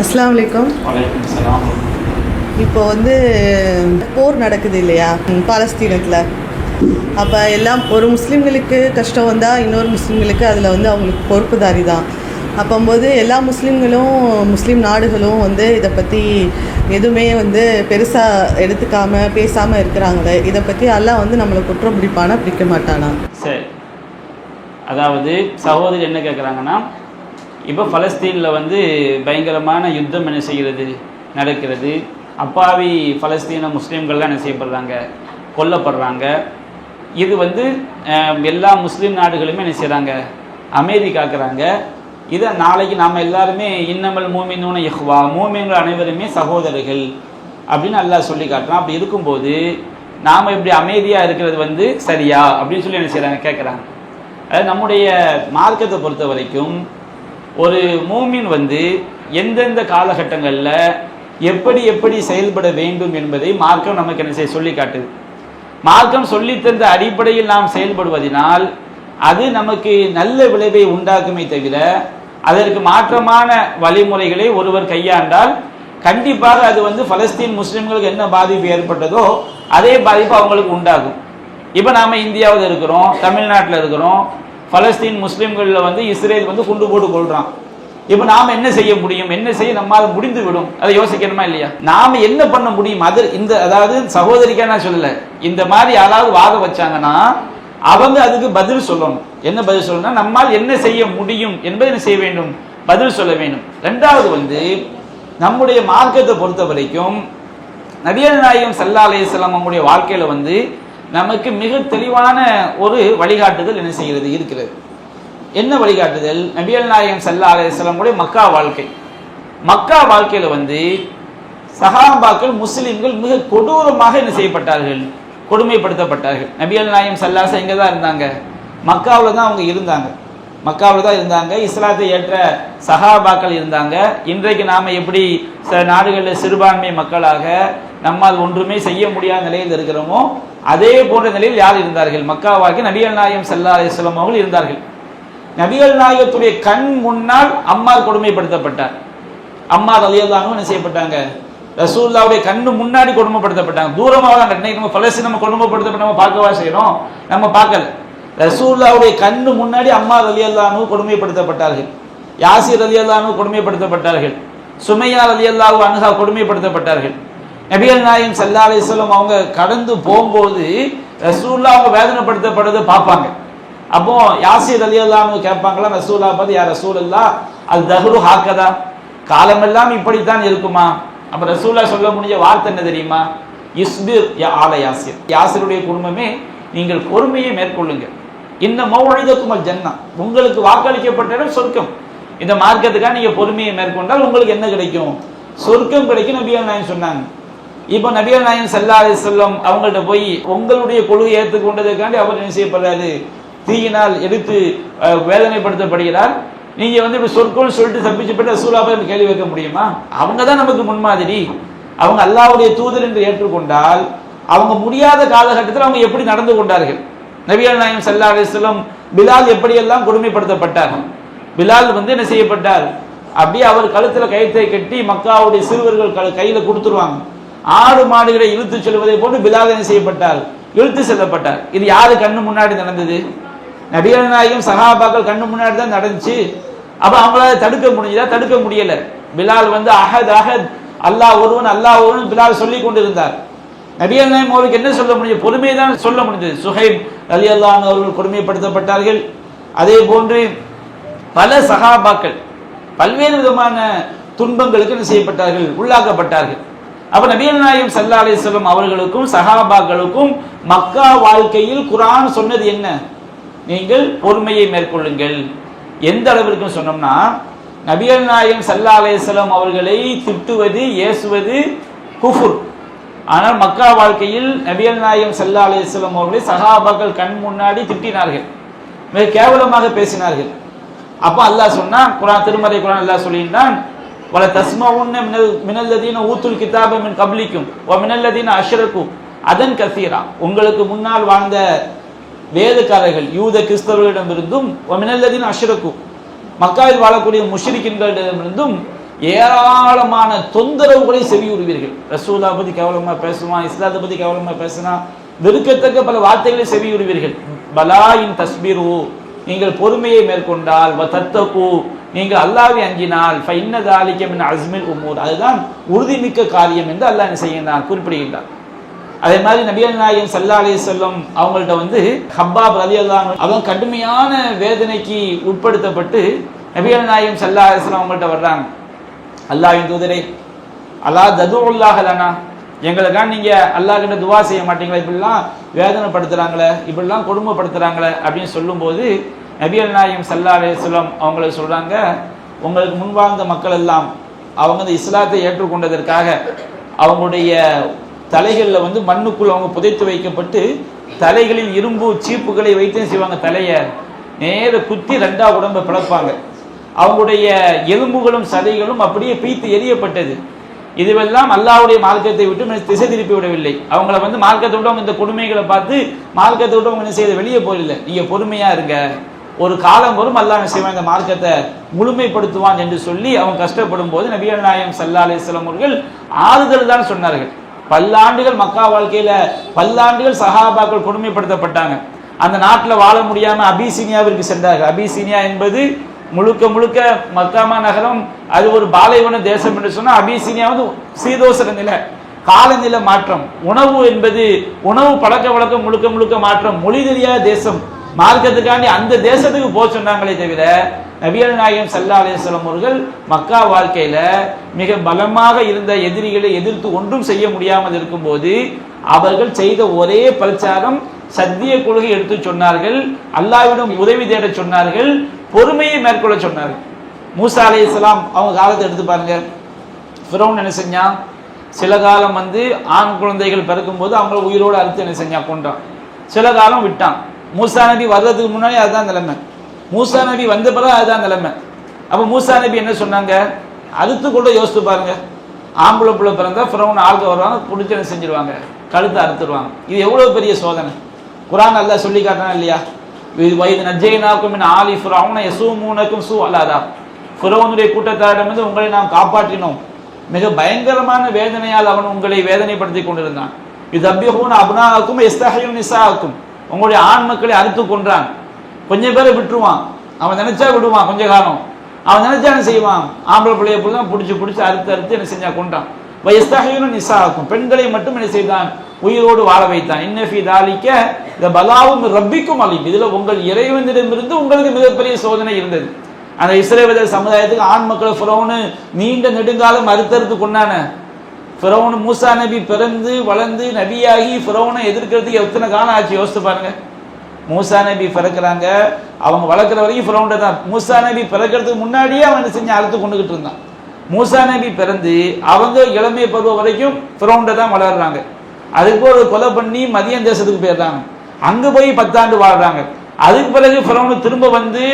அஸ்ஸலாமு அலைக்கும். வலைக்கும் இப்போ வந்து போர் நடக்குது இல்லையா? பாலஸ்தீனத்தில். அப்போ எல்லாம் ஒரு முஸ்லீம்களுக்கு கஷ்டம் வந்தால் இன்னொரு முஸ்லீம்களுக்கு அதில் வந்து அவங்களுக்கு பொறுப்புதாரி தான். அப்போம்போது எல்லா முஸ்லீம்களும் முஸ்லீம் நாடுகளும் வந்து இதை பற்றி எதுவுமே வந்து பெருசாக எடுத்துக்காமல் பேசாமல் இருக்கிறாங்களே. இதை பற்றி எல்லாம் வந்து நம்மளை குற்றம் பிடிப்பானா பிடிக்க மாட்டானா? சரி அதாவது சகோதரி என்ன கேட்குறாங்கன்னா இப்போ ஃபலஸ்தீனில் வந்து பயங்கரமான யுத்தம் என்ன செய்கிறது நடக்கிறது. அப்பாவி ஃபலஸ்தீன முஸ்லீம்கள்லாம் என்ன செய்யப்படுறாங்க? கொல்லப்படுறாங்க. இது வந்து எல்லா முஸ்லீம் நாடுகளுமே என்ன செய்கிறாங்க அமைதி காக்குறாங்க இதை நாளைக்கு நாம் எல்லாருமே இன்னமல் மூமின்னு இஹ்வா மூமின்கள் அனைவருமே சகோதரர்கள் அப்படின்னு அல்லாஹ் சொல்லி காட்டுறான். அப்படி இருக்கும்போது நாம் இப்படி அமைதியாக இருக்கிறது வந்து சரியா? அப்படின்னு சொல்லி என்ன செய்கிறாங்க கேட்குறாங்க அதாவது நம்முடைய மார்க்கத்தை பொறுத்த வரைக்கும் ஒரு மூமின் வந்து எந்தெந்த காலகட்டங்களில் எப்படி எப்படி செயல்பட வேண்டும் என்பதை மார்க்கம் நமக்கு என்ன செய்ய சொல்லி காட்டுது. மார்க்கம் சொல்லித்தந்த அடிப்படையில் நாம் செயல்படுவதனால் அது நமக்கு நல்ல விளைவை உண்டாக்குமே தவிர அதற்கு மாற்றமான வழிமுறைகளை ஒருவர் கையாண்டால் கண்டிப்பாக அது வந்து பலஸ்தீன் முஸ்லிம்களுக்கு என்ன பாதிப்பு ஏற்பட்டதோ அதே பாதிப்பு அவங்களுக்கு உண்டாகும். இப்போ நாம் இந்தியாவில் இருக்கிறோம் தமிழ்நாட்டில் இருக்கிறோம் பலஸ்தீன் முஸ்லீம்களில் வந்து இஸ்ரேல் வந்து குண்டு போட்டு கொள்றான் இப்போ நாம் என்ன செய்ய முடியும்? என்ன செய்ய நம்மால் முடிந்து விடும்? அதை யோசிக்கணுமா இல்லையா? நாம் என்ன பண்ண முடியும்? அது இந்த அதாவது சகோதரிக்கா நான் சொல்லலை. இந்த மாதிரி யாராவது வாக வச்சாங்கன்னா அவங்க அதுக்கு பதில் சொல்லணும். என்ன பதில் சொல்லணும்னா நம்மால் என்ன செய்ய முடியும் என்பதை என்ன செய்ய வேண்டும்? பதில் சொல்ல வேண்டும். ரெண்டாவது வந்து நம்முடைய மார்க்கத்தை பொறுத்த வரைக்கும் நபியல் நாயகம் சல்லா அலையம் நம்முடைய வாழ்க்கையில் வந்து நமக்கு மிக தெளிவான ஒரு வழிகாட்டுதல் என்ன செய்கிறது? இருக்கிறது. என்ன வழிகாட்டுதல்? நபியல் நாயகம் சல்லா அலையமுடைய மக்கா வாழ்க்கை. மக்கா வாழ்க்கையில் வந்து சஹாபாக்கள் முஸ்லீம்கள் மிக கொடூரமாக என்ன செய்யப்பட்டார்கள்? கொடுமைப்படுத்தப்பட்டார்கள். நபியல் நாயம் சல்லாச இங்கே தான் இருந்தாங்க? மக்காவில் தான் அவங்க இருந்தாங்க. மக்காவில் தான் இருந்தாங்க. இஸ்லாத்தை ஏற்ற சஹாபாக்கள் இருந்தாங்க. இன்றைக்கு நாம் எப்படி சில நாடுகளில் சிறுபான்மை மக்களாக நம்மால் ஒன்றுமே செய்ய முடியாத நிலையில் இருக்கிறோமோ அதே போன்ற நிலையில் யார் இருந்தார்கள்? மக்காவாகி நபிகள் நாயகம் சல்லா அலிஸ்லாம் அவர்கள் இருந்தார்கள். நபிகள் நாயகத்துடைய கண் முன்னால் அம்மார் கொடுமைப்படுத்தப்பட்டார். அம்மா அலியல்லாகவும் என்ன செய்யப்பட்டாங்க? ரசூல்லாவுடைய கண்ணு முன்னாடி கொடுமைப்படுத்தப்பட்டாங்க. தூரமாக தான் இன்னைக்கு நம்ம பலசி நம்ம கொடுமைப்படுத்தப்பட்ட நம்ம பார்க்கவா செய்யறோம்? நம்ம பார்க்கல. ரசூல்லாவுடைய கண்ணு முன்னாடி அம்மா ரலியல்லாஹு கொடுமைப்படுத்தப்பட்டார்கள். யாசிர் ரலியல்லாஹு கொடுமைப்படுத்தப்பட்டார்கள். சுமையா ரலியல்லாஹு அணுகா கொடுமைப்படுத்தப்பட்டார்கள். நபிகள் நாயம் சல்லா அலிஸ்லாம் அவங்க கடந்து போகும்போது ரசூல்லா அவங்க வேதனைப்படுத்தப்படுறதை பார்ப்பாங்க. அப்போ யாசிர் அலி அல்லான்னு கேட்பாங்களா ரசூல்லா பார்த்து யார் ரசூல் அல்லா அது தஹ்ரு ஹாக்கதா? காலமெல்லாம் இப்படித்தான் இருக்குமா? அப்ப ரசூல்லா சொல்ல முடிஞ்ச வார்த்தை என்ன தெரியுமா? இஸ்பிர் யா ஆல யாசிர். யாசிருடைய குடும்பமே நீங்கள் பொறுமையை மேற்கொள்ளுங்க இந்த மௌழிதக்குமல் ஜன்னா. உங்களுக்கு வாக்களிக்கப்பட்ட இடம் சொர்க்கம். இந்த மார்க்கத்துக்காக நீங்க பொறுமையை மேற்கொண்டால் உங்களுக்கு என்ன கிடைக்கும்? சொர்க்கம் கிடைக்கும் நபியல் நாயன் சொன்னாங்க. இப்போ நபிகள் நாயம் சல்லா அலிஸ்லம் அவங்கள்ட்ட போய் உங்களுடைய கொள்கையை ஏற்றுக்கொண்டதுக்காண்டி அவர் என்ன செய்யப்படுறாரு? தீயினால் எடுத்து வேதனைப்படுத்தப்படுகிறார். நீங்க வந்து இப்படி சொற்கோள் சொல்லிட்டு தப்பிச்சு போட்டு ரசூலா கேள்வி வைக்க முடியுமா? அவங்க தான் நமக்கு முன்மாதிரி. அவங்க அல்லாவுடைய தூதர் என்று ஏற்றுக்கொண்டால் அவங்க முடியாத காலகட்டத்தில் அவங்க எப்படி நடந்து கொண்டார்கள்? நபியல் நாயம் சல்லா அலிஸ்லம் பிலால் எப்படியெல்லாம் கொடுமைப்படுத்தப்பட்டார் பிலால் வந்து என்ன செய்யப்பட்டார்? அப்படியே அவர் கழுத்துல கயிற்றை கட்டி மக்காவுடைய சிறுவர்கள் க- கொடுத்துருவாங்க. ஆடு மாடுகளை இழுத்து செல்வதை போன்று பிலால் செய்யப்பட்டார். இழுத்து செல்லப்பட்டார். இது யாரு கண்ணு முன்னாடி நடந்தது? நபிகள் நாயகம் சகாபாக்கள் கண்ணு முன்னாடி தான் நடந்துச்சு. அப்ப அவங்களால தடுக்க முடிஞ்சதா? தடுக்க முடியல. பிலால் வந்து அஹத் அஹத் அல்லாஹ் ஒருவன் அல்லாஹ் ஒருவன் பிலால் சொல்லி கொண்டிருந்தார். நபிகள் நாயகம் அவருக்கு என்ன சொல்ல முடியும்? பொறுமையை தான் சொல்ல முடிஞ்சது சுஹைப் அலி அல்லான் அவர்கள் கொடுமைப்படுத்தப்பட்டார்கள். அதே போன்று பல சகாபாக்கள் பல்வேறு விதமான துன்பங்களுக்கு என்ன செய்யப்பட்டார்கள்? உள்ளாக்கப்பட்டார்கள். அப்ப நபிகள் நாயகம் சல்லா அலிஸ்லாம் அவர்களுக்கும் சஹாபாக்களுக்கும் மக்கா வாழ்க்கையில் குரான் சொன்னது என்ன? நீங்கள் பொறுமையை மேற்கொள்ளுங்கள். எந்த அளவிற்கு சொன்னோம்னா நபியல் நாயகம் சல்லா அலிஸ்லாம் அவர்களை திட்டுவது ஏசுவது குஃபுர். ஆனால் மக்கா வாழ்க்கையில் நபியல் நாயகம் சல்லா அலிஸ்லாம் அவர்களை சஹாபாக்கள் கண் முன்னாடி திட்டினார்கள். மிக கேவலமாக பேசினார்கள். அப்போ அல்லாஹ் சொன்னான் குரான் திருமறை குரான் அல்லாஹ் சொல்லியிருந்தான் வல தஸ்மவுன்ன மினல் மினல்லதீன ஊத்துல் கிதாப மின் கப்லிக்கும் ஓ மினல்லதீன அஷ்ரகு அதன் கசீரா உங்களுக்கு முன்னால் வாழ்ந்த வேதக்காரர்கள் யூத கிறிஸ்தவர்களிடமிருந்தும் ஓ மினல்லதீன அஷ்ரகு மக்காவில் வாழக்கூடிய முஷிரிக்கின்களிடமிருந்தும் ஏராளமான தொந்தரவுகளை செவியுறுவீர்கள். ரசூலா பத்தி கேவலமா பேசுவான் இஸ்லாத்தை பத்தி கேவலமா பேசினா வெறுக்கத்தக்க பல வார்த்தைகளை செவியுறுவீர்கள். பலாயின் தஸ்பீரு. நீங்கள் பொறுமையை மேற்கொண்டால் வ தத்தகு. நீங்கள் அல்லாவை அஞ்சினால் ஃபைன்ன தாலிக்க மின் அஸ்மில் உமூர் அதுதான் உறுதிமிக்க காரியம் என்று அல்லாஹ் என்ன செய்கின்றான்? குறிப்பிடுகின்றான். அதே மாதிரி நபியல் நாயகம் சல்லா அலி அவங்கள்ட்ட வந்து ஹப்பாப் ரலி அல்லாஹ் அவன் கடுமையான வேதனைக்கு உட்படுத்தப்பட்டு நபியல் நாயகம் சல்லா அலி அவங்கள்ட்ட வர்றாங்க. அல்லாஹ்வின் தூதரே அல்லா ததுல்லாஹலனா எங்களுக்காக நீங்க அல்லாஹ் கிட்ட துவா செய்ய மாட்டீங்களா? இப்படிலாம் வேதனைப்படுத்துகிறாங்களே இப்படிலாம் கொடுமைப்படுத்துகிறாங்களே அப்படின்னு சொல்லும்போது நபியல் நாயகம் சல்லா அலிஸ்லாம் அவங்களுக்கு சொல்கிறாங்க உங்களுக்கு முன்வாழ்ந்த மக்கள் எல்லாம் அவங்க இந்த இஸ்லாத்தை ஏற்றுக்கொண்டதற்காக அவங்களுடைய தலைகளில் வந்து மண்ணுக்குள் அவங்க புதைத்து வைக்கப்பட்டு தலைகளில் இரும்பு சீப்புகளை வைத்து செய்வாங்க தலையை நேர குத்தி ரெண்டா உடம்பை பிளப்பாங்க. அவங்களுடைய எலும்புகளும் சதைகளும் அப்படியே பீத்து எரியப்பட்டது இதுவெல்லாம் அல்லாவுடைய மார்க்கத்தை விட்டு திசை திருப்பி விடவில்லை. அவங்கள வந்து மார்க்கத்தை விட்டு அவங்க இந்த கொடுமைகளை பார்த்து மார்க்கத்தை விட்டு அவங்க என்ன செய்ய வெளியே போயிடல நீங்க பொறுமையா இருங்க. ஒரு காலம் வரும் அல்லாஹ் சிவன் செய்வான்? இந்த மார்க்கத்தை முழுமைப்படுத்துவான் என்று சொல்லி அவன் கஷ்டப்படும் போது நபியல் நாயம் சல்லா அலிஸ்லாம் அவர்கள் ஆறுதல் தான் சொன்னார்கள். பல்லாண்டுகள் மக்கா வாழ்க்கையில பல்லாண்டுகள் சஹாபாக்கள் கொடுமைப்படுத்தப்பட்டாங்க. அந்த நாட்டில் வாழ முடியாம அபிசீனியாவிற்கு சென்றார்கள். அபிசீனியா என்பது முழுக்க முழுக்க மக்காமா நகரம் அது ஒரு பாலைவன தேசம் என்று சொன்னா அபிசீனியா வந்து சீதோசன நிலை காலநிலை மாற்றம் உணவு என்பது உணவு பழக்க வழக்கம் முழுக்க முழுக்க மாற்றம் மொழி தெரியாத தேசம் மார்க்கத்துக்காண்டி அந்த தேசத்துக்கு போக சொன்னாங்களே தவிர நபிகள் நாயகம் சல்லா அலேஸ்வரம் அவர்கள் மக்கா வாழ்க்கையில மிக பலமாக இருந்த எதிரிகளை எதிர்த்து ஒன்றும் செய்ய முடியாமல் இருக்கும்போது அவர்கள் செய்த ஒரே பிரச்சாரம் சத்திய கொள்கை எடுத்து சொன்னார்கள் அல்லாவிடம் உதவி தேட சொன்னார்கள் பொறுமையை மேற்கொள்ள சொன்னார்கள். மூசா அலைஹிஸ்ஸலாம் அவங்க காலத்தை எடுத்து பாருங்க. ஃபிரௌன் என்ன செஞ்சான் சில காலம் வந்து ஆண் குழந்தைகள் பிறக்கும்போது அவங்கள உயிரோடு அறுத்து என்ன செஞ்சான் கொண்டான் சில காலம் விட்டான். மூசா நபி வர்றதுக்கு முன்னாடி அதுதான் நிலைமை. மூசா நபி வந்த பிறகு அதுதான் நிலைமை. அப்போ மூசா நபி என்ன சொன்னாங்க? அறுத்து கூட யோசித்து பாருங்க. ஆம்பளை பிள்ளை பிறந்தா ஃபிரௌன் ஆளுக்கு வருவாங்க பிடிச்சி என்ன செஞ்சிருவாங்க? கழுத்தை அறுத்துருவாங்க. இது எவ்வளோ பெரிய சோதனை? குரான் நல்லா சொல்லி காட்டினா இல்லையா? இது வயது நஜ்ஜைனாக்கும் மின் ஆலி ஃபிரௌன யசூமூனக்கும் சூ அல்லாதா ஃபிரௌனுடைய கூட்டத்தாரிடமிருந்து உங்களை நாம் காப்பாற்றினோம். மிக பயங்கரமான வேதனையால் அவன் உங்களை வேதனைப்படுத்தி கொண்டிருந்தான். இது அபியகூன் அப்னாக்கும் எஸ்தஹையும் நிசாக்கும் உங்களுடைய ஆண் மக்களை அறுத்து கொன்றான். கொஞ்சம் பேரை விட்டுருவான். அவன் நினைச்சா விடுவான் கொஞ்ச காலம். அவன் நினைச்சா என்ன செய்வான்? ஆம்பளை பிள்ளைய பிள்ளை பிடிச்சி பிடிச்சி அறுத்து அறுத்து என்ன செஞ்சா கொண்டான் வயஸ்தகையும் நிசாக்கும். பெண்களை மட்டும் என்ன செய்தான்? உயிரோடு வாழ வைத்தான். இன்னஃபி தாலிக்க இந்த பலாவும் ரப்பிக்கும் அலிம். இதில் உங்கள் இறைவனிடமிருந்து உங்களுக்கு மிகப்பெரிய சோதனை இருந்தது. அந்த இஸ்ரேவேலர் சமுதாயத்துக்கு ஆண் மக்களை ஃபுரோன்னு நீண்ட நெடுங்காலம் அறுத்தறுத்து கொண்டான ஃபிரௌன் மூசா நபி பிறந்து வளர்ந்து நபியாகி ஃபிரௌனை எதிர்க்கிறதுக்கு எத்தனை காலம் ஆச்சு? யோசித்து பாருங்க. மூசா நபி பிறக்கிறாங்க. அவங்க வளர்க்குற வரைக்கும் ஃபிரௌண்ட தான். மூசா நபி பிறக்கிறதுக்கு முன்னாடியே அவன் என்ன செஞ்சு அறுத்து கொண்டுகிட்டு இருந்தான். மூசா நபி பிறந்து அவங்க இளமை பருவம் வரைக்கும் ஃபிரௌண்ட தான் வளர்றாங்க. அதுக்கு ஒரு கொலை பண்ணி மதியம் தேசத்துக்கு போயிடுறாங்க. அங்கே போய் பத்தாண்டு வாழ்றாங்க. அதுக்கு பிறகு ஃபிரௌனு திரும்ப வந்து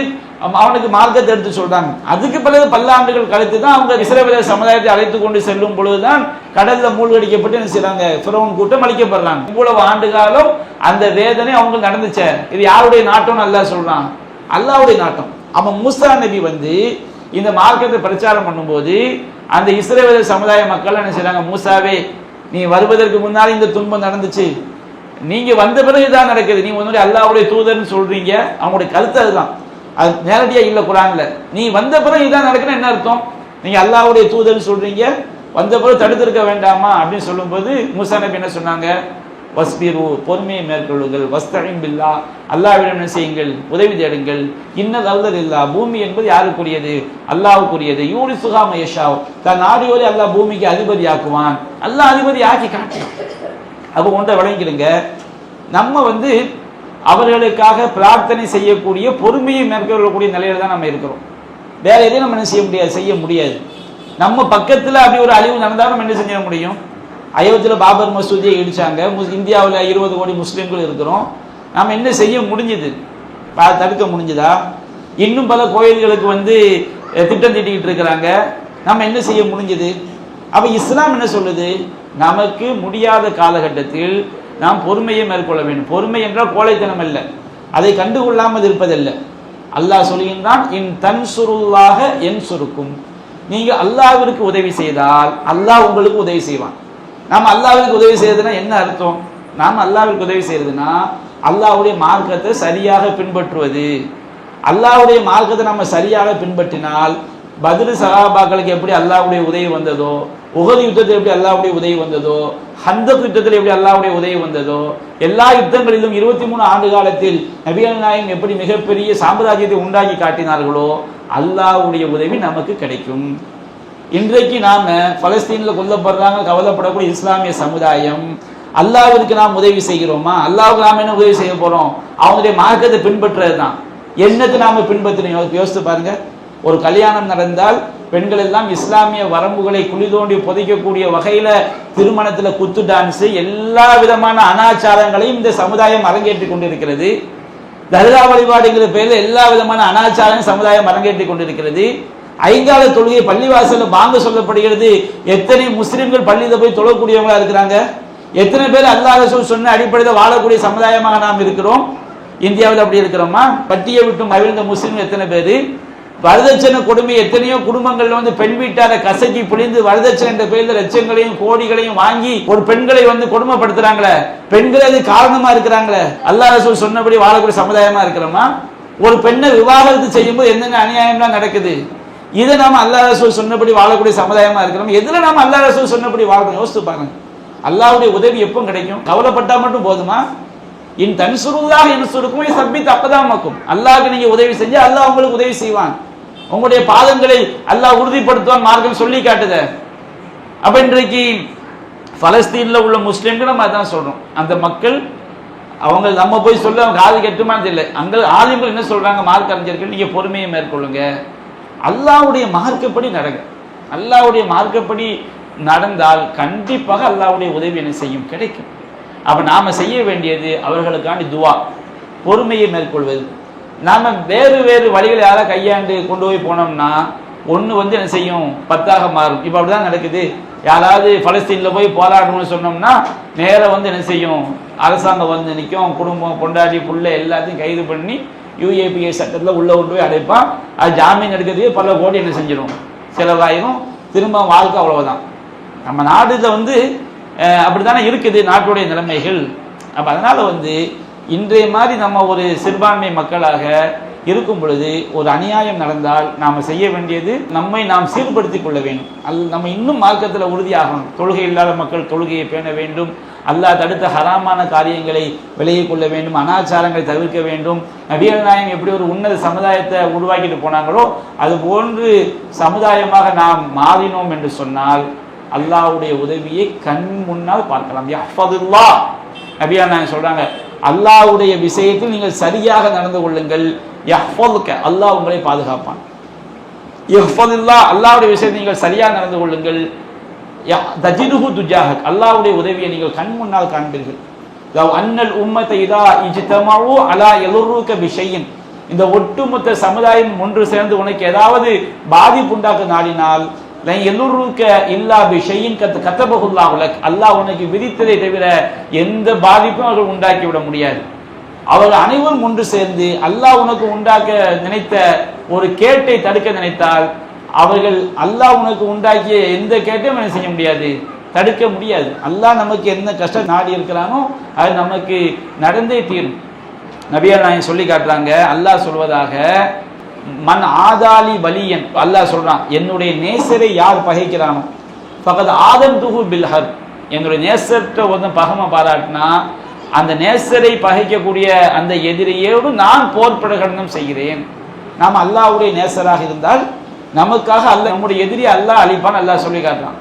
அவனுக்கு மார்க்கத்தை எடுத்து சொல்றாங்க. அதுக்கு பிறகு பல்லாண்டுகள் கழித்து தான் அவங்க இஸ்ரேல் சமுதாயத்தை அழைத்து கொண்டு செல்லும் பொழுதுதான் கடல்ல மூழ்கடிக்கப்பட்டு என்ன செய்யறாங்க ஃபிரௌன் கூட்டம் அழிக்கப்படுறாங்க. இவ்வளவு ஆண்டு காலம் அந்த வேதனை அவங்க நடந்துச்சே. இது யாருடைய நாட்டம்னு நல்லா சொல்றான். அல்லாவுடைய நாட்டம். அவன் மூசா நபி வந்து இந்த மார்க்கத்தை பிரச்சாரம் பண்ணும்போது அந்த இஸ்ரேல் சமுதாய மக்கள் என்ன செய்யறாங்க மூசாவே நீ வருவதற்கு முன்னாடி இந்த துன்பம் நடந்துச்சு. நீங்க வந்த பிறகு தான் நடக்குது. நீ உன்னுடைய அல்லாவுடைய தூதர்னு சொல்றீங்க. அவங்களுடைய கருத்து அதுதான். அது நேரடியா இல்லை குரான்ல. நீ வந்த பிறகு இதான் நடக்குன்னு என்ன அர்த்தம்? நீங்க அல்லாஹ்வுடைய தூதர்னு சொல்றீங்க. வந்த பிறகு தடுத்திருக்க வேண்டாமா? அப்படின்னு சொல்லும்போது மூசா நபி என்ன சொன்னாங்க? வஸ்பிரு பொறுமையை மேற்கொள்ளுங்கள். வஸ்தழின் பில்லா. அல்லாவிடம் என்ன செய்யுங்கள்? உதவி தேடுங்கள். இன்னது அல்லது இல்லா பூமி என்பது யாருக்குரியது? அல்லாவுக்குரியது. யூரி சுகா யஷாவ் தன் நாடியோரை அல்லாஹ் பூமிக்கு அதிபதி ஆக்குவான் அல்லாஹ் அதிபதி ஆக்கி காட்டுவான். அப்போ ஒன்றை விளங்கிடுங்க. நம்ம வந்து அவர்களுக்காக பிரார்த்தனை செய்யக்கூடிய பொறுமையை மேற்கொள்ளக்கூடிய நிலையில தான் நம்ம இருக்கிறோம். வேற எதையும் நம்ம என்ன செய்ய முடியாது செய்ய முடியாது. நம்ம பக்கத்தில் அப்படி ஒரு அழிவு நடந்தால் நம்ம என்ன செஞ்சிட முடியும்? அயோத்தியில் பாபர் மசூதியை இடிச்சாங்க. இந்தியாவில் இருபது கோடி முஸ்லீம்கள் இருக்கிறோம். நம்ம என்ன செய்ய முடிஞ்சுது? தடுக்க முடிஞ்சுதா? இன்னும் பல கோயில்களுக்கு வந்து திட்டம் தீட்டிக்கிட்டு இருக்கிறாங்க. நம்ம என்ன செய்ய முடிஞ்சது? அப்போ இஸ்லாம் என்ன சொல்லுது? நமக்கு முடியாத காலகட்டத்தில் நாம் பொறுமையை மேற்கொள்ள வேண்டும். பொறுமை என்றால் கோழைத்தனம் அல்ல. அதை கண்டுகொள்ளாமல் இருப்பதல்ல. அல்லாஹ் சொல்கின்றான் இன் தன் சுருளாக என் சுருக்கும் நீங்கள் அல்லாவிற்கு உதவி செய்தால் அல்லாஹ் உங்களுக்கு உதவி செய்வான். நாம் அல்லாவிற்கு உதவி செய்யறதுன்னா என்ன அர்த்தம்? நாம் அல்லாவிற்கு உதவி செய்யறதுனா அல்லாஹ்வுடைய மார்க்கத்தை சரியாக பின்பற்றுவது. அல்லாஹ்வுடைய மார்க்கத்தை நம்ம சரியாக பின்பற்றினால் பதில் சகாபாக்களுக்கு எப்படி அல்லாவுடைய உதவி வந்ததோ உகது யுத்தத்தில் எப்படி அல்லாவுடைய உதவி வந்ததோ அந்த யுத்தத்தில் எப்படி அல்லாவுடைய உதவி வந்ததோ எல்லா யுத்தங்களிலும் இருபத்தி மூணு ஆண்டு காலத்தில் நபிகள் நாயகம் எப்படி மிகப்பெரிய சாம்ராஜ்யத்தை உண்டாக்கி காட்டினார்களோ அல்லாஹ்வுடைய உதவி நமக்கு கிடைக்கும். இன்றைக்கு நாம பலஸ்தீன்ல கொல்லப்படுறாங்க கவலைப்படக்கூடிய இஸ்லாமிய சமுதாயம் அல்லாவிற்கு நாம் உதவி செய்கிறோமா? அல்லாவுக்கு நாம் என்ன உதவி செய்ய போறோம்? அவங்களுடைய மார்க்கத்தை பின்பற்றுறது தான் என்னத்தை நாம பின்பற்றணும் யோசித்து பாருங்க. ஒரு கல்யாணம் நடந்தால் பெண்கள் எல்லாம் இஸ்லாமிய வரம்புகளை குழி தோண்டி புதைக்கக்கூடிய வகையில திருமணத்துல குத்து டான்ஸ் எல்லா விதமான அனாச்சாரங்களையும் இந்த சமுதாயம் அரங்கேற்றி கொண்டிருக்கிறது. தர்கா வழிபாடுங்கிற பேர்ல எல்லா விதமான அனாச்சாரம் சமுதாயம் அரங்கேற்றி கொண்டிருக்கிறது. ஐங்கால தொழுகை பள்ளிவாசலில் பாங்க சொல்லப்படுகிறது. எத்தனை முஸ்லிம்கள் பள்ளியில போய் தொழக்கூடியவங்களா இருக்கிறாங்க? எத்தனை பேர் அல்லாஹ் ரசூல் சொன்ன அடிப்படையில் வாழக்கூடிய சமுதாயமாக நாம் இருக்கிறோம்? இந்தியாவில் அப்படி இருக்கிறோமா? பட்டியை விட்டு மகிழ்ந்த முஸ்லீம் எத்தனை பேர்? வரதட்சணை கொடுமை எத்தனையோ குடும்பங்கள்ல வந்து பெண் வீட்டாரை கசக்கி புழிந்து வரதட்சணை என்ற பெயர்ல லட்சங்களையும் கோடிகளையும் வாங்கி ஒரு பெண்களை வந்து கொடுமைப்படுத்துறாங்களே. பெண்கள் அது காரணமா இருக்கிறாங்களே. அல்லாஹ் ரசூல் சொன்னபடி வாழக்கூடிய சமுதாயமா இருக்கிறோமா? ஒரு பெண்ணை விவாகரத்து செய்யும்போது என்னென்ன அநியாயம்லாம் நடக்குது? இதை நாம அல்லா ரசூல் சொன்னபடி வாழக்கூடிய சமுதாயமா இருக்கிறோம்? எதுல நாம அல்லா ரசூல் சொன்னபடி வாழணும்? யோசித்து பாருங்க. அல்லாவுடைய உதவி எப்போ கிடைக்கும்? கவலைப்பட்டா மட்டும் போதுமா? இன் தன்சுருல்லாஹ் என் சப்பித்து அப்பதான் மக்கும் அல்லாவுக்கு நீங்க உதவி செஞ்சு அல்லாஹ் உங்களுக்கு உதவி செய்வான். உங்களுடைய பாதங்களை அல்லாஹ் உறுதிப்படுத்துவான் மார்க்கம் சொல்லி காட்டுத. அப்ப இன்றைக்கு பலஸ்தீன்ல உள்ள முஸ்லிம்கள் நம்ம அதான் சொல்றோம். அந்த மக்கள் அவங்க நம்ம போய் சொல்ல அவங்க காது கெட்டுமானது இல்லை. அங்க ஆலிம்கள் என்ன சொல்றாங்க? மார்க் அறிஞர்கள் நீங்க பொறுமையை மேற்கொள்ளுங்க. அல்லாவுடைய மார்க்கப்படி நடங்க. அல்லாவுடைய மார்க்கப்படி நடந்தால் கண்டிப்பாக அல்லாவுடைய உதவி என்ன செய்யும்? கிடைக்கும். அப்ப நாம செய்ய வேண்டியது அவர்களுக்காண்டி துவா. பொறுமையை மேற்கொள்வது. நாம வேறு வேறு வழிகளை யாராவது கையாண்டு கொண்டு போய் போனோம்னா ஒன்று வந்து என்ன செய்யும்? பத்தாக மாறும். இப்போ அப்படிதான் நடக்குது. யாராவது பலஸ்தீனில் போய் போராடணும்னு சொன்னோம்னா நேராக வந்து என்ன செய்யும்? அரசாங்கம் வந்து நிற்கும் குடும்பம் கொண்டாடி புள்ள எல்லாத்தையும் கைது பண்ணி யூஏபிஏ சட்டத்தில் உள்ளே கொண்டு போய் அடைப்பான். அது ஜாமீன் எடுக்கிறதுக்கு பல கோடி என்ன செஞ்சிடும். செலவாயிரும். திரும்ப வாழ்க்கை அவ்வளவுதான். நம்ம நாட்டில் வந்து அப்படி தானே இருக்குது நாட்டுடைய நிலைமைகள். அப்போ அதனால் வந்து இன்றைய மாதிரி நம்ம ஒரு சிறுபான்மை மக்களாக இருக்கும் பொழுது ஒரு அநியாயம் நடந்தால் நாம் செய்ய வேண்டியது நம்மை நாம் சீர்படுத்திக் கொள்ள வேண்டும். அல் நம்ம இன்னும் மார்க்கத்தில் உறுதியாகணும். தொழுகை இல்லாத மக்கள் தொழுகையை பேண வேண்டும். அல்லாஹ் தடுத்த ஹராமான காரியங்களை விலகிக் கொள்ள வேண்டும். அனாச்சாரங்களை தவிர்க்க வேண்டும். நபிகள் நாயம் எப்படி ஒரு உன்னத சமுதாயத்தை உருவாக்கிட்டு போனாங்களோ அது போன்று சமுதாயமாக நாம் மாறினோம் என்று சொன்னால் அல்லாவுடைய உதவியை கண் முன்னால் பார்க்கலாம். யஹ்ஃபதுல்லாஹ் நபியா நாயகம் சொல்றாங்க அல்லாஹ்வுடைய விஷயத்தில் நீங்கள் சரியாக நடந்து கொள்ளுங்கள். யஹ்ஃபதுக அல்லாஹ் உங்களை பாதுகாப்பான். யஹ்ஃபதுல்லாஹ் அல்லாஹ்வுடைய விஷயத்தில் நீங்கள் சரியாக நடந்து கொள்ளுங்கள். ய- தஜிதுஹு துஜாஹக் அல்லாஹ்வுடைய உதவியை நீங்கள் கண் முன்னால் காண்பீர்கள். லவ் அன்னல் உம்மத்தை இதா இஜித்தமாவோ அலா யலுருக விஷயம் இந்த ஒட்டுமொத்த சமுதாயம் ஒன்று சேர்ந்து உனக்கு ஏதாவது பாதிப்பு உண்டாக்க நாடினால் எல்லுருக்க இல்லா பிஷையின் கத்து கத்தபகுல்லா உலக் அல்லாஹ் உனக்கு விதித்ததை தவிர எந்த பாதிப்பும் அவர்கள் உண்டாக்கி விட முடியாது. அவர்கள் அனைவரும் ஒன்று சேர்ந்து அல்லாஹ் உனக்கு உண்டாக்க நினைத்த ஒரு கேட்டை தடுக்க நினைத்தால் அவர்கள் அல்லாஹ் உனக்கு உண்டாக்கிய எந்த கேட்டையும் என்ன செய்ய முடியாது. தடுக்க முடியாது. அல்லாஹ் நமக்கு என்ன கஷ்டம் நாடி இருக்கிறானோ அது நமக்கு நடந்தே தீரும். நபியார் நாயன் சொல்லி காட்டுறாங்க. அல்லாஹ் சொல்வதாக மன் ஆதாலி வலியன். அல்லாஹ் சொல்றான் என்னுடைய நேசரை யார் பகைக்கிறானோ. பக்கத்து ஆதம் துகு பில்ஹர் என்னுடைய நேசர்கிட்ட வந்து பகமை பாராட்டினா அந்த நேசரை பகைக்கக்கூடிய அந்த எதிரியோடு நான் போர் பிரகடனம் செய்கிறேன். நாம் அல்லாஹ்வுடைய நேசராக இருந்தால் நமக்காக அல்லாஹ் நம்முடைய எதிரி அல்லாஹ் அழிப்பான் அல்லாஹ் சொல்லி காட்டுறான்.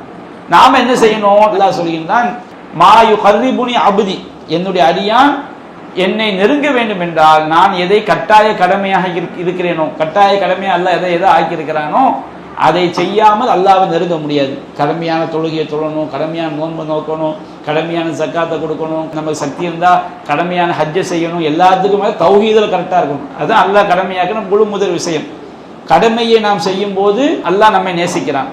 நாம என்ன செய்யணும்? அல்லாஹ் சொல்கின்றான் மாயு கர்ரிபுனி அபுதி. என்னுடைய அடியான் என்னை நெருங்க வேண்டும் என்றால் நான் எதை கட்டாய கடமையாக இருக்- இருக்கிறேனோ கட்டாய கடமையா அல்ல எதை எதை ஆக்கியிருக்கிறானோ அதை செய்யாமல் அல்லாவை நெருங்க முடியாது. கடமையான தொழுகையை தொழணும் கடமையான நோன்பு நோக்கணும் கடமையான சக்காத்தை கொடுக்கணும் நமக்கு சக்தி இருந்தால் கடமையான ஹஜ்ஜை செய்யணும் எல்லாத்துக்கும் மேலே தௌஹீதில் கரெக்டாக இருக்கணும். அதுதான் அல்லாஹ் நம்ம முழு முதல் விஷயம். கடமையை நாம் செய்யும் போது அல்லாஹ் நம்மை நேசிக்கிறான்.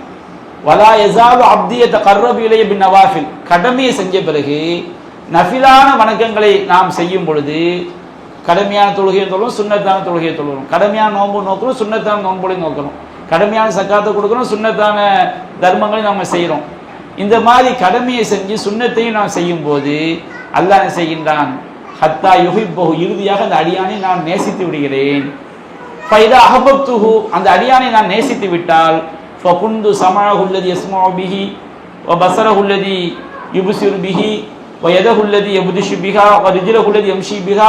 வலா எசாலு அப்தியத்தை கர்ரபிலைய பின் நவாஃபில். கடமையை செஞ்ச பிறகு நஃபிலான வணக்கங்களை நாம் செய்யும் பொழுது கடமையான தொழுகையை தொழுவோம் சுண்ணத்தான தொழுகையை தொழுவோம். கடமையான நோன்பு நோக்கணும் சுண்ணத்தான நோன்புகளை நோக்கணும். கடமையான சக்காத்தை கொடுக்கணும் சுண்ணத்தான தர்மங்களை நம்ம செய்கிறோம் இந்த மாதிரி கடமையை செஞ்சு சுண்ணத்தையும் நாம் செய்யும்போது அல்லாஹ் என்ன செய்கின்றான்? ஹத்தா யுஹிப்பஹு இறுதியாக அந்த அடியானை நான் நேசித்து விடுகிறேன். ஃபைதா அஹபப்துஹு அந்த அடியானை நான் நேசித்து விட்டால் ஃபகுந்து சமஅஹுல்லதி யஸ்மஉ பிஹி பசரகுள்ளதி யுபுசுர் பிஹி வ எபுதிஷு பிகா பிஹா எம்ஷி பிகா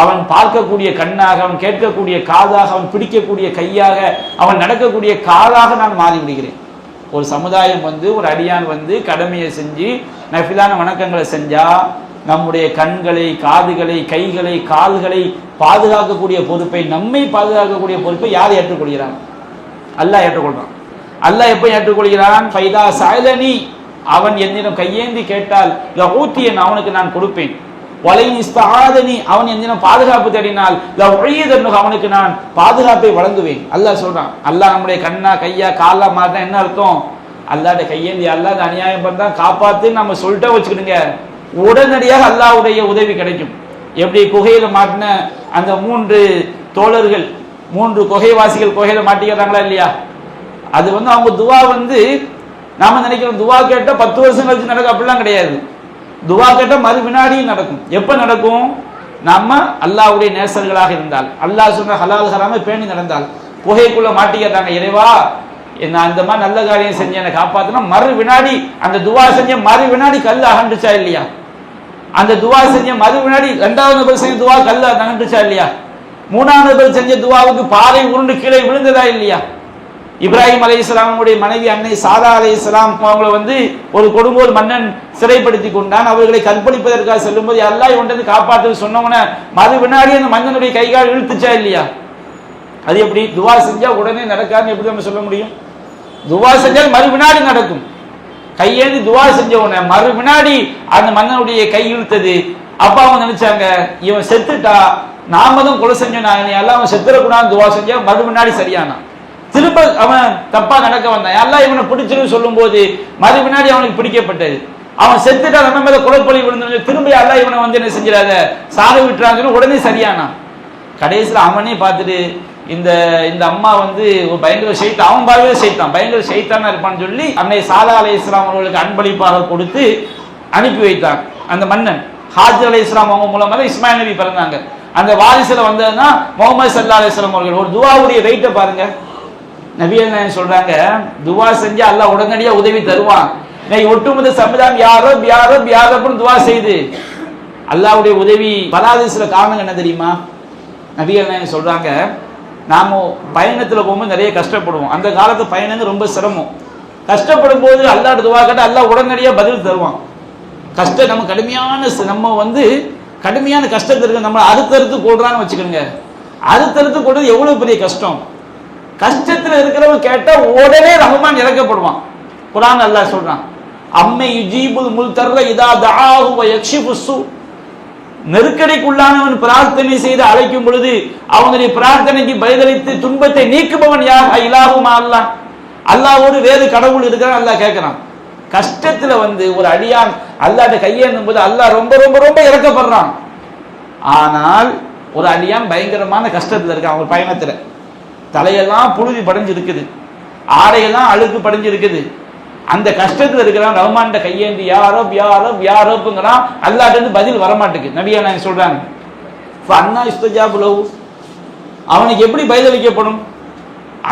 அவன் பார்க்கக்கூடிய கண்ணாக அவன் கேட்கக்கூடிய காதாக அவன் பிடிக்கக்கூடிய கையாக அவன் நடக்கக்கூடிய காலாக நான் மாறி விடுகிறேன் ஒரு சமுதாயம் வந்து ஒரு அடியான் வந்து கடமையை செஞ்சு நஃபிலான வணக்கங்களை செஞ்சா நம்முடைய கண்களை காதுகளை கைகளை கால்களை பாதுகாக்கக்கூடிய பொறுப்பை நம்மை பாதுகாக்கக்கூடிய பொறுப்பை யார் ஏற்றுக்கொள்கிறான்? அல்லாஹ் ஏற்றுக்கொள்றான். அல்லாஹ் எப்போ ஏற்றுக்கொள்கிறான்? ஃபைதா சாயலனி. அவன் என்னிடம் கையேந்தி கேட்டால் ஊத்தியன் அவனுக்கு நான் கொடுப்பேன். வலை நிஸ்தாதனி அவன் என்னிடம் பாதுகாப்பு தேடினால் ஒழியதன்னு அவனுக்கு நான் பாதுகாப்பை வழங்குவேன். அல்லாஹ் சொல்றான். அல்லாஹ் நம்முடைய கண்ணா கையா காலா மாறினா என்ன அர்த்தம்? அல்லாட கையேந்தி அல்லாத அநியாயம் பண்ணா காப்பாத்து நம்ம சொல்லிட்டே வச்சுக்கிடுங்க. உடனடியாக அல்லாவுடைய உதவி கிடைக்கும். எப்படி குகையில மாட்டின அந்த மூன்று தோழர்கள் மூன்று குகைவாசிகள் குகையில மாட்டிக்கிறாங்களா இல்லையா? அது வந்து அவங்க துவா வந்து நாம நினைக்கிறோம் துவா கேட்டா பத்து வருஷம் கழிச்சு நடக்கும். அப்படிலாம் கிடையாது. துவா கேட்டா மறு வினாடியும் நடக்கும். எப்ப நடக்கும்? நம்ம அல்லாஹ்வுடைய நேசர்களாக இருந்தால். அல்லாஹ் சொன்ன ஹலால் ஹராம பேணி நடந்தால். புகைக்குள்ள மாட்டிக்கிறாங்க இறைவா என்ன அந்த மாதிரி நல்ல காரியம் செஞ்சு என்னை காப்பாத்தினா மறு வினாடி அந்த துவா செஞ்ச மறு வினாடி கல் அகண்டுச்சா இல்லையா? அந்த துவா செஞ்ச மறு வினாடி ரெண்டாவது நபர் செஞ்ச துவா கல் அகண்டுச்சா இல்லையா? மூணாவது நபர் செஞ்ச துவாவுக்கு பாறை உருண்டு கீழே விழுந்ததா இல்லையா? இப்ராஹிம் அலி இஸ்லாமுடைய மனைவி அன்னை சாதா அலை இஸ்லாம் அவங்களை வந்து ஒரு கொடுங்கோல் மன்னன் சிறைப்படுத்தி கொண்டான். அவர்களை கற்பழிப்பதற்காக செல்லும்போது அல்லாஹ் ஒன்றது காப்பாற்று சொன்னவன மறு வினாடி அந்த மன்னனுடைய கைகால் இழுத்துச்சா இல்லையா? அது எப்படி? துவா செஞ்சா உடனே நடக்காதுன்னு எப்படி நம்ம சொல்ல முடியும்? துவா செஞ்சால் மறு வினாடி நடக்கும். கையேந்து துவா செஞ்சவன மறு வினாடி அந்த மன்னனுடைய கை இழுத்தது. அப்பா அவங்க நினைச்சாங்க இவன் செத்துட்டா நாம தான் கொலை செஞ்சோம் நான் எல்லாம் அவன் செத்துறக்கூடாதுன்னு துவா செஞ்சா மறு வினாடி சரியானான். திரும்ப அவன் தப்பா நடக்க வந்தான். எல்லாம் இவனை பிடிச்சிருன்னு சொல்லும் போது மறு வினாடி அவனுக்கு பிடிக்கப்பட்டது. அவன் செத்துட்டா நம்ம மேல குலப்பொலி விழுந்து திரும்ப எல்லாம் இவனை வந்து என்ன செஞ்சிடாத? சாக விட்டுறாங்கன்னு உடனே சரியானான். கடைசியில் அவனே பார்த்துட்டு இந்த இந்த அம்மா வந்து ஒரு பயங்கர ஷெய்தான் அவன் பார்வையில செய்தான் பயங்கர செய்தானா இருப்பான்னு சொல்லி அன்னை சாலா அலை இஸ்லாம் அவர்களுக்கு அன்பளிப்பாக கொடுத்து அனுப்பி வைத்தான். அந்த மன்னன் ஹாஜர் அலை இஸ்லாம் அவங்க மூலமாக தான் இஸ்மாயில் நபி பிறந்தாங்க. அந்த வாரிசுல வந்ததுன்னா முகமது சல்லா அலிஸ்லாம் அவர்கள். ஒரு துவாவுடைய வெயிட்டை பாருங்க. நபியல் சொல்றாங்க? துவா செஞ்சு அல்லாஹ் உடனடியா உதவி தருவான். இன்னைக்கு ஒட்டுமொத்த சமுதாயம் யாரோ யாரோ யாரோன்னு துவா செய்து. அல்லாவுடைய உதவி வராது சில காரணம் என்ன தெரியுமா? நபிகள் நாயகம் சொல்றாங்க? நாம பயணத்துல போகும்போது நிறைய கஷ்டப்படுவோம். அந்த காலத்து பயணம் ரொம்ப சிரமம். கஷ்டப்படும் போது அல்லாஹ் துவா கேட்டால் அல்லா உடனடியா பதில் தருவான். கஷ்டம் நம்ம கடுமையான நம்ம வந்து கடுமையான கஷ்டத்திற்கு நம்ம அறுத்தறுத்து போடுறான்னு வச்சுக்கோங்க. அறுத்தறுத்து போடுறது எவ்வளவு பெரிய கஷ்டம்? கஷ்டத்தில் இருக்கிறவன் கேட்டால் உடனே ரஹ்மான் இறக்கப்படுவான். குரான் அல்லாஹ் சொல்றான் அம்மை யுஜீபுல் முல் தர்ற இதா தஆஹு வ யக்ஷிஃபு நெருக்கடிக்குள்ளானவன் பிரார்த்தனை செய்து அழைக்கும் பொழுது அவனுடைய பிரார்த்தனைக்கு பதிலளித்து துன்பத்தை நீக்குபவன் யார்? இலாகுமா அல்லாஹ். அல்லாவோடு வேறு கடவுள் இருக்கிறான் அல்லாஹ் கேட்கிறான். கஷ்டத்துல வந்து ஒரு அடியான் அல்லாட்ட கையேந்தும் போது அல்லாஹ் ரொம்ப ரொம்ப ரொம்ப இறக்கப்படுறான். ஆனால் ஒரு அடியான் பயங்கரமான கஷ்டத்துல இருக்கான் அவன் பயணத்துல. தலையெல்லாம் புழுதி படைஞ்சு இருக்குது ஆடையெல்லாம் அழுக்கு படைஞ்சு இருக்குது அந்த கஷ்டத்தில் இருக்கிறான் ரஹ்மான்ட கையேந்தி யாரோ யாரோ யாரோப்புங்கிறான் அல்லாட்டிருந்து பதில் வரமாட்டேங்குது. நபியா நான் சொல்கிறாங்க இப்ப அண்ணா இஸ்தஜாபு லஹு. அவனுக்கு எப்படி பதிலளிக்கப்படும்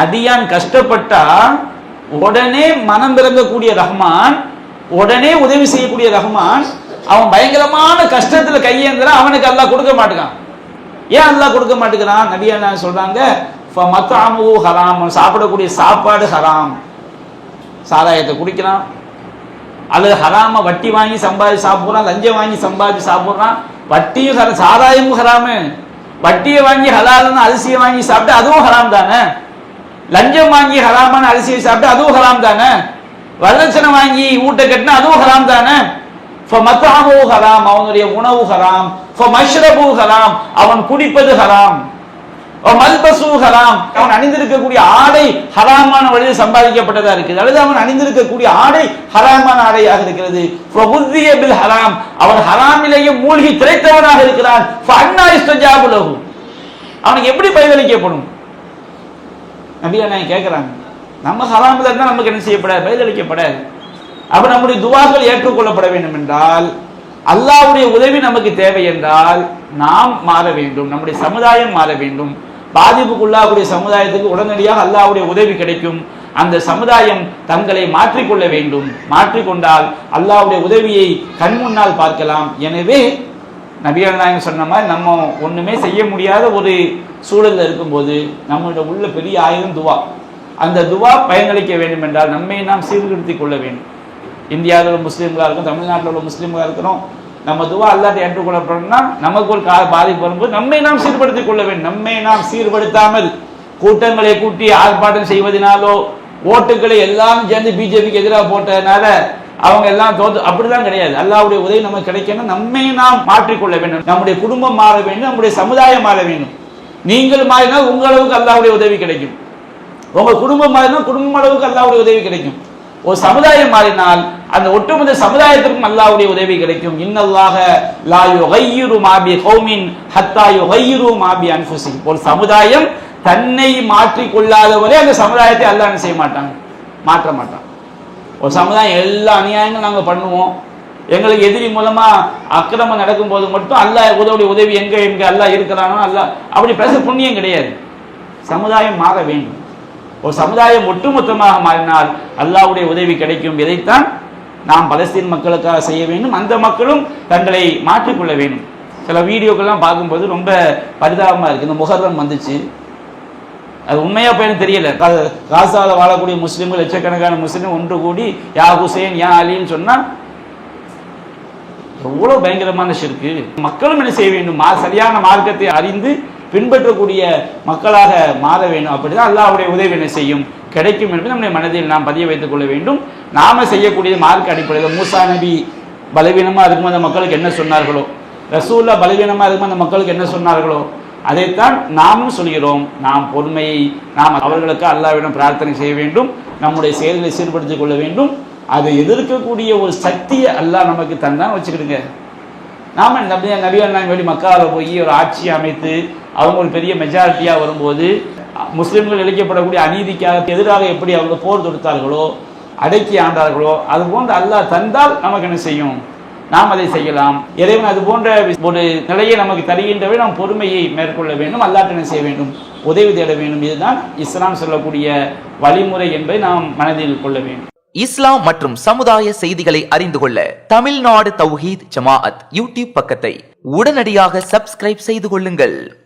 அதியான் கஷ்டப்பட்டா உடனே மனம் பிறங்கக்கூடிய ரஹ்மான் உடனே உதவி செய்யக்கூடிய ரஹ்மான் அவன் பயங்கரமான கஷ்டத்தில் கையேந்திரான் அவனுக்கு அல்லாஹ் கொடுக்க மாட்டேங்கான் ஏன் அல்லாஹ் கொடுக்க மாட்டேங்கிறான் நபியா நான் சொல்கிறாங்க மத்தாமு ஹராம். அவன் சாப்பிடக்கூடிய சாப்பாடு ஹராம். சாராயத்தை குடிக்கிறான். அல்லது ஹராம வட்டி வாங்கி சம்பாதிச்சு சாப்பிட்றான் லஞ்சம் வாங்கி சம்பாதிச்சு சாப்பிட்றான். வட்டியும் ஹர சாராயமும் ஹராமு. வட்டியை வாங்கி ஹலாலன்னு அரிசியை வாங்கி சாப்பிட்டு அதுவும் ஹராம் தானே? லஞ்சம் வாங்கி ஹராமான அரிசியை சாப்பிட்டு அதுவும் ஹராம் தானே? வரதட்சணை வாங்கி ஊட்ட கட்டினா அதுவும் ஹராம் தானே? மத்தாமு ஹராம். அவனுடைய உணவு ஹராம். மஷ்ரபு ஹராம். அவன் குடிப்பது ஹராம். அவன் அணிந்திருக்கக்கூடிய ஆடை ஹராமான வழியில் சம்பாதிக்கப்பட்டதா இருக்குது அல்லது அவன் அணிந்திருக்கக்கூடிய ஆடை ஹராமான ஆடையாக இருக்கிறது. ஃபபுத்திய பில் ஹராம் அவன் ஹராமிலேயே மூழ்கி திரைத்தவனாக இருக்கிறான். ஃபஅன்னா அவனுக்கு எப்படி பதிலளிக்கப்படும் நபியா நான் கேட்குறாங்க நம்ம ஹராமில் இருந்தால் நமக்கு என்ன செய்யப்படாது? பதிலளிக்கப்படாது அப்போ நம்முடைய துவாக்கள் ஏற்றுக்கொள்ளப்பட வேண்டும் என்றால் அல்லாவுடைய உதவி நமக்கு தேவை என்றால் நாம் மாற வேண்டும். நம்முடைய சமுதாயம் மாற வேண்டும். பாதிப்புக்குள்ளாகக்கூடிய சமுதாயத்துக்கு உடனடியாக அல்லாவுடைய உதவி கிடைக்கும். அந்த சமுதாயம் தங்களை மாற்றிக்கொள்ள வேண்டும். மாற்றிக்கொண்டால் அல்லாவுடைய உதவியை கண் முன்னால் பார்க்கலாம். எனவே நபிகள் நாயகம் சொன்ன மாதிரி நம்ம ஒன்றுமே செய்ய முடியாத ஒரு சூழலில் இருக்கும்போது நம்மளோட உள்ள பெரிய ஆயுதம் துவா. அந்த துவா பயனளிக்க வேண்டும் என்றால் நம்மை நாம் சீர்திருத்திக் கொள்ள வேண்டும். இந்தியாவில் உள்ள முஸ்லீம்களாக இருக்கும் தமிழ்நாட்டில் உள்ள முஸ்லீம்களாக இருக்கிறோம் நம்ம துவா அல்லாட்ட ஏற்றுக்கொள்ளப்படணும்னா நமக்கு ஒரு கா பாதிப்பு வரும்போது நம்மை நாம் சீர்படுத்திக் கொள்ள வேண்டும். நம்மை நாம் சீர்படுத்தாமல் கூட்டங்களை கூட்டி ஆர்ப்பாட்டம் செய்வதனாலோ ஓட்டுகளை எல்லாம் சேர்ந்து பிஜேபிக்கு எதிராக போட்டதுனால அவங்க எல்லாம் தோத்து அப்படிதான் கிடையாது. அல்லாவுடைய உதவி நமக்கு கிடைக்கணும் நம்மை நாம் மாற்றிக்கொள்ள வேண்டும். நம்முடைய குடும்பம் மாற வேண்டும் நம்முடைய சமுதாயம் மாற வேண்டும். நீங்கள் மாறினால் உங்களவுக்கு அல்லாவுடைய உதவி கிடைக்கும். உங்க குடும்பம் மாறினா குடும்பம் அளவுக்கு அல்லாவுடைய உதவி கிடைக்கும். ஒரு சமுதாயம் மாறினால் அந்த ஒட்டுமொத்த சமுதாயத்திற்கும் அல்லாவுடைய உதவி கிடைக்கும். இன்னல்லாக லா யுகையிரு மாபி கௌமின் ஹத்தா யுகையிரு மாபி அன்ஃபுசிஹிம். ஒரு சமுதாயம் தன்னை மாற்றி கொள்ளாதவரே அந்த சமுதாயத்தை அல்லாஹ் என்ன செய்ய மாட்டாங்க? மாற்ற மாட்டான். ஒரு சமுதாயம் எல்லா அநியாயங்களும் நாங்கள் பண்ணுவோம். எங்களுக்கு எதிரி மூலமா அக்கிரமம் நடக்கும்போது மட்டும் அல்லாஹ் உதவுடைய உதவி எங்க எங்க அல்லாஹ் இருக்கிறானோ அல்லாஹ் அப்படி பேச புண்ணியம் கிடையாது. சமுதாயம் மாற வேண்டும். ஒரு சமுதாயம் ஒட்டுமொத்தமாக மாறினால் அல்லாவுடைய உதவி கிடைக்கும். இதைத்தான் நாம் பலஸ்தீன் மக்களுக்காக செய்ய வேண்டும். அந்த மக்களும் தங்களை மாற்றிக்கொள்ள வேண்டும். சில வீடியோக்கள்லாம் பார்க்கும்போது ரொம்ப பரிதாபமாக இருக்குது இந்த முகர்ரம் வந்துச்சு. அது உண்மையா பையனு தெரியல. காசாவில் வாழக்கூடிய முஸ்லிம்கள் லட்சக்கணக்கான முஸ்லீம் ஒன்று கூடி யா ஹுசேன் யா அலின்னு சொன்னால் எவ்வளோ பயங்கரமான ஷிர்க்கு. மக்களும் என்ன செய்ய வேண்டும்? சரியான மார்க்கத்தை அறிந்து பின்பற்றக்கூடிய மக்களாக மாற வேண்டும். அப்படிதான் அல்லாஹ்வுடைய உதவி என்ன செய்யும்? கிடைக்கும் என்பது நம்முடைய மனதில் நாம் பதிய வைத்துக் கொள்ள வேண்டும். நாம செய்யக்கூடிய மார்க் அடிப்படையில் மூசா நபி பலவீனமா இருக்கும் அந்த மக்களுக்கு என்ன சொன்னார்களோ? ரசூல்லா பலவீனமா இருக்கும் அந்த மக்களுக்கு என்ன சொன்னார்களோ? அதைத்தான் நாமும் சொல்கிறோம். நாம் பொறுமையை நாம் அவர்களுக்கு அல்லாவிடம் பிரார்த்தனை செய்ய வேண்டும். நம்முடைய செயல்களை சீர்படுத்திக் கொள்ள வேண்டும். அதை எதிர்க்கக்கூடிய ஒரு சக்தியை அல்லாஹ் நமக்கு தந்தான் வச்சுக்கிடுங்க. நாம நபி நபி அண்ணா வெளி மக்காவில் போய் ஒரு ஆட்சி அமைத்து அவங்க ஒரு பெரிய மெஜாரிட்டியாக வரும்போது முஸ்லீம்கள் இழைக்கப்படக்கூடிய அநீதிக்காக எதிராக எப்படி அவங்க போர் தொடுத்தார்களோ அடக்கி ஆண்டார்களோ அது போன்று அல்லாஹ் தந்தால் நமக்கு என்ன செய்யும்? நாம் அதை செய்யலாம். இறைவன் அது போன்ற ஒரு நிலையை நமக்கு தருகின்றவை நாம் பொறுமையை மேற்கொள்ள வேண்டும். அல்லாஹ் என்ன செய்ய வேண்டும்? உதவி தேட வேண்டும். இதுதான் இஸ்லாம் சொல்லக்கூடிய வழிமுறை என்பதை நாம் மனதில் கொள்ள வேண்டும். இஸ்லாம் மற்றும் சமுதாய செய்திகளை அறிந்து கொள்ள தமிழ்நாடு தௌஹீத் ஜமாஅத் யூடியூப் பக்கத்தை உடனடியாக சப்ஸ்கிரைப் செய்து கொள்ளுங்கள்.